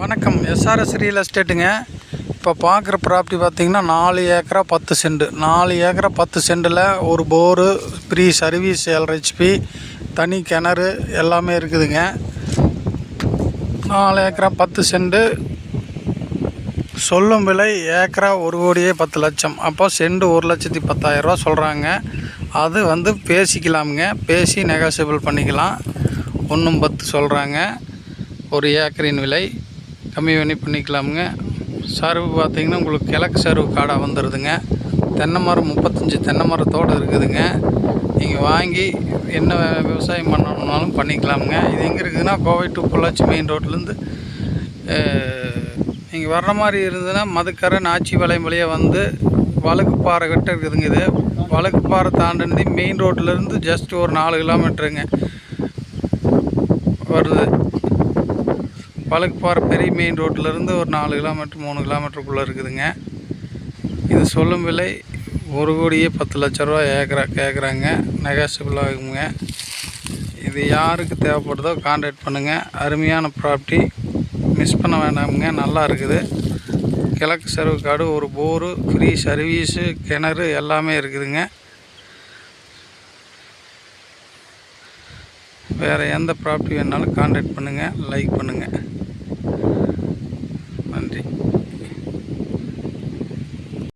வணக்கம். SRS real எஸ்டேட்டுங்க இப்போ பார்க்குற ப்ராப்பர்ட்டி பார்த்தீங்கன்னா நாலு ஏக்கரா பத்து சென்ட் நாலு ஏக்கரா பத்து சென்டில் ஒரு போரு ப்ரீ சர்வீஸ் எல்ஹெச்பி தனி கிணறு எல்லாமே இருக்குதுங்க. நாலு ஏக்கரா பத்து சென்ட் சொல்லும் விலை ஏக்கரா ஒரு கோடியே பத்து லட்சம். அப்போ செண்டு ஒரு லட்சத்தி பத்தாயிரரூவா சொல்கிறாங்க அது வந்து பேசிக்கலாமுங்க. பேசி நெகோசியபிள் பண்ணிக்கலாம். ஒன்றும் பத்து சொல்கிறாங்க ஒரு ஏக்கரின் விலை. கம்மி பண்ணி பண்ணிக்கலாமுங்க. சருவு பார்த்தீங்கன்னா உங்களுக்கு கிழக்கு சருவு காடாக வந்துடுதுங்க தென்னை மரம் முப்பத்தஞ்சு தென்னை மரத்தோடு இருக்குதுங்க. நீங்கள் வாங்கி என்ன விவசாயம் பண்ணணுன்னாலும் பண்ணிக்கலாமுங்க. இது எங்கே இருக்குதுன்னா கோவை டு பொள்ளாச்சி மெயின் ரோட்லேருந்து நீங்கள் வர்ற மாதிரி இருந்ததுன்னா மதுக்கரை நாச்சி வளையம் வழியாக வந்து வழக்கு பாறை கிட்ட இருக்குதுங்க இது. வழுக்குப்பாறை தாண்டினது மெயின் ரோட்லேருந்து ஜஸ்ட் ஒரு நாலு கிலோமீட்டருங்க வருது. வழுக்குப்பாறை பெரிய மெயின் ரோட்டிலேருந்து ஒரு நாலு கிலோமீட்டர் மூணு கிலோமீட்டருக்குள்ளே இருக்குதுங்க. இது சொல்லும் விலை ஒரு கோடியே பத்து லட்ச ரூபா ஏக்கரா கேட்குறாங்க நெகாசிபிளாகுங்க இது யாருக்கு தேவைப்படுதோ காண்டாக்ட் பண்ணுங்கள் அருமையான ப்ராப்பர்ட்டி மிஸ் பண்ண வேண்டாமுங்க நல்லா இருக்குது. கிழக்கு சர்வ காடு ஒரு போரு ஃப்ரீ சர்வீஸு கிணறு எல்லாமே இருக்குதுங்க. வேறு எந்த ப்ராப்பர்ட்டி வேணாலும் காண்டாக்ட் பண்ணுங்கள் லைக் பண்ணுங்கள்